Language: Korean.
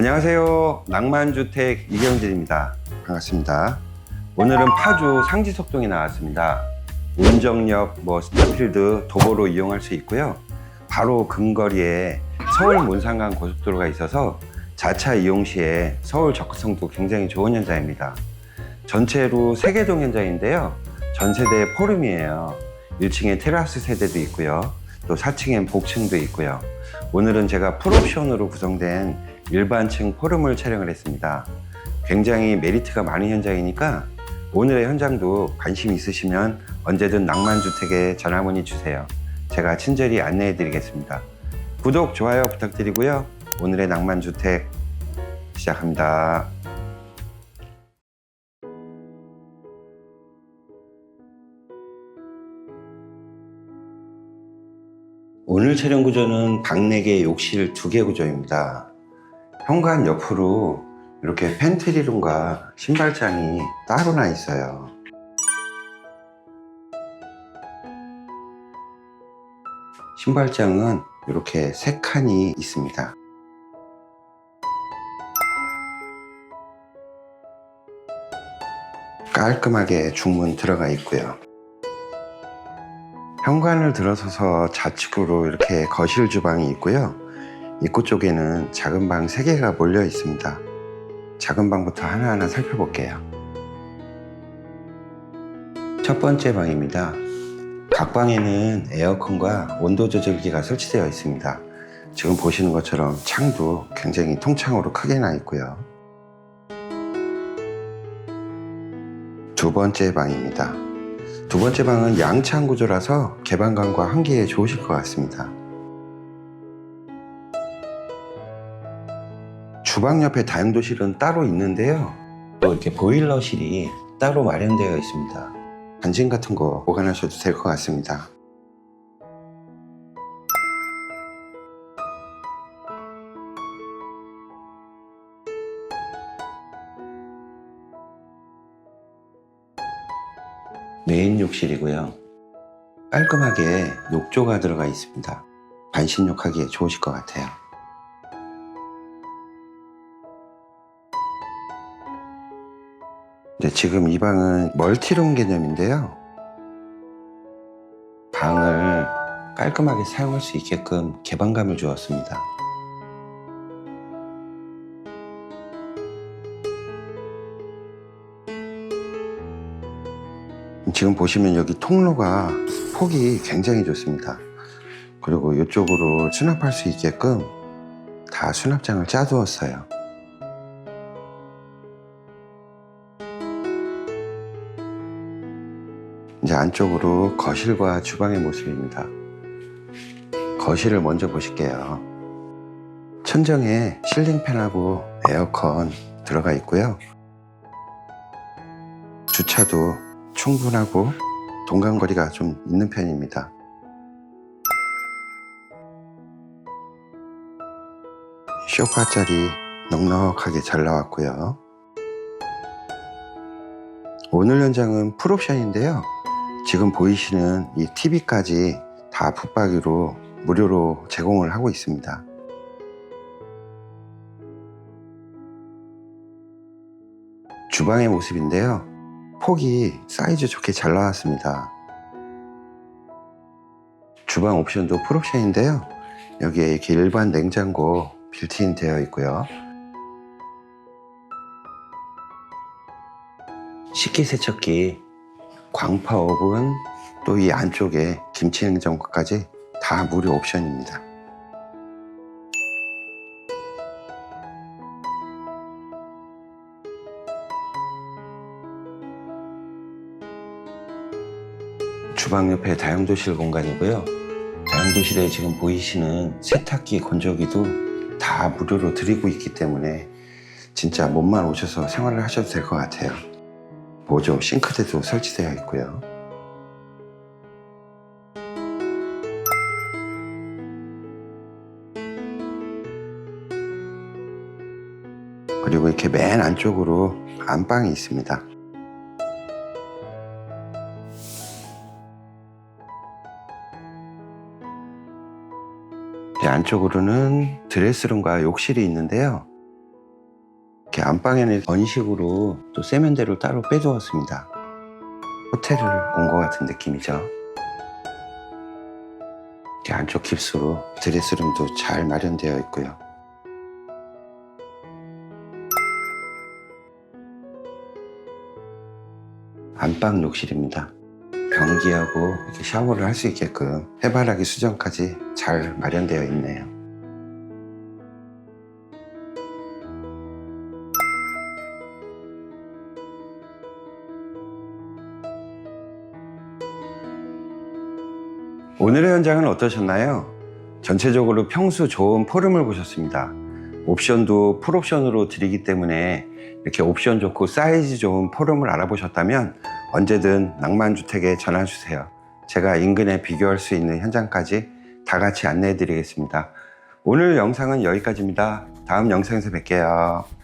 안녕하세요. 낭만주택 이경진입니다. 반갑습니다. 오늘은 파주 상지석동에 나왔습니다. 운정역, 뭐 스타필드, 도보로 이용할 수 있고요. 바로 근거리에 서울 몬산간 고속도로가 있어서 자차 이용 시에 서울 접근성도 굉장히 좋은 현장입니다. 전체로 세개동 현장인데요. 전 세대 포름이에요. 1층에 테라스 세대도 있고요. 또 4층엔 복층도 있고요. 오늘은 제가 풀옵션으로 구성된 일반층 포름을 촬영을 했습니다. 굉장히 메리트가 많은 현장이니까 오늘의 현장도 관심 있으시면 언제든 낭만주택에 전화문의 주세요. 제가 친절히 안내해 드리겠습니다. 구독, 좋아요 부탁드리고요. 오늘의 낭만주택 시작합니다. 오늘 촬영 구조는 방 4개, 욕실 2개 구조입니다. 현관 옆으로 이렇게 팬트리룸과 신발장이 따로 나 있어요. 신발장은 이렇게 세 칸이 있습니다. 깔끔하게 중문 들어가 있고요. 현관을 들어서서 좌측으로 이렇게 거실 주방이 있고요. 입구 쪽에는 작은 방 3개가 몰려 있습니다. 작은 방부터 하나하나 살펴볼게요. 첫 번째 방입니다. 각 방에는 에어컨과 온도 조절기가 설치되어 있습니다. 지금 보시는 것처럼 창도 굉장히 통창으로 크게 나 있고요. 두 번째 방입니다. 두 번째 방은 양창 구조라서 개방감과 한기에 좋으실 것 같습니다. 주방 옆에 다용도실은 따로 있는데요. 또 이렇게 보일러실이 따로 마련되어 있습니다. 간진 같은 거 보관하셔도 될 것 같습니다. 메인 욕실이고요. 깔끔하게 욕조가 들어가 있습니다. 반신욕하기에 좋으실 것 같아요. 네, 지금 이 방은 멀티룸 개념인데요. 방을 깔끔하게 사용할 수 있게끔 개방감을 주었습니다. 지금 보시면 여기 통로가 폭이 굉장히 좋습니다. 그리고 이쪽으로 수납할 수 있게끔 다 수납장을 짜두었어요. 이제 안쪽으로 거실과 주방의 모습입니다. 거실을 먼저 보실게요. 천정에 실링팬하고 에어컨 들어가 있고요. 주차도 충분하고 동간거리가 좀 있는 편입니다. 쇼파 자리 넉넉하게 잘 나왔고요. 오늘 현장은 풀옵션인데요. 지금 보이시는 이 TV까지 다 붙박이로 무료로 제공을 하고 있습니다. 주방의 모습인데요. 폭이 사이즈 좋게 잘 나왔습니다. 주방 옵션도 풀옵션인데요. 여기에 이렇게 일반 냉장고 빌트인 되어 있고요. 식기세척기, 광파 오븐, 또이 안쪽에 김치 냉장고까지 다 무료 옵션입니다. 주방 옆에 다용도실 공간이고요. 다용도실에 지금 보이시는 세탁기, 건조기도 다 무료로 드리고 있기 때문에 진짜 몸만 오셔서 생활을 하셔도 될 것 같아요. 보조 싱크대도 설치되어 있고요. 그리고 이렇게 맨 안쪽으로 안방이 있습니다. 이 안쪽으로는 드레스룸과 욕실이 있는데요. 이렇게 안방에는 번식으로 또 세면대를 따로 빼두었습니다. 호텔을 온 것 같은 느낌이죠. 이렇게 안쪽 깁스로 드레스룸도 잘 마련되어 있고요. 안방 욕실입니다. 변기하고 이렇게 샤워를 할 수 있게끔 해바라기 수전까지 잘 마련되어 있네요. 오늘의 현장은 어떠셨나요? 전체적으로 평수 좋은 포름을 보셨습니다. 옵션도 풀옵션으로 드리기 때문에 이렇게 옵션 좋고 사이즈 좋은 포름을 알아보셨다면 언제든 낭만주택에 전화 주세요. 제가 인근에 비교할 수 있는 현장까지 다 같이 안내해 드리겠습니다. 오늘 영상은 여기까지입니다. 다음 영상에서 뵐게요.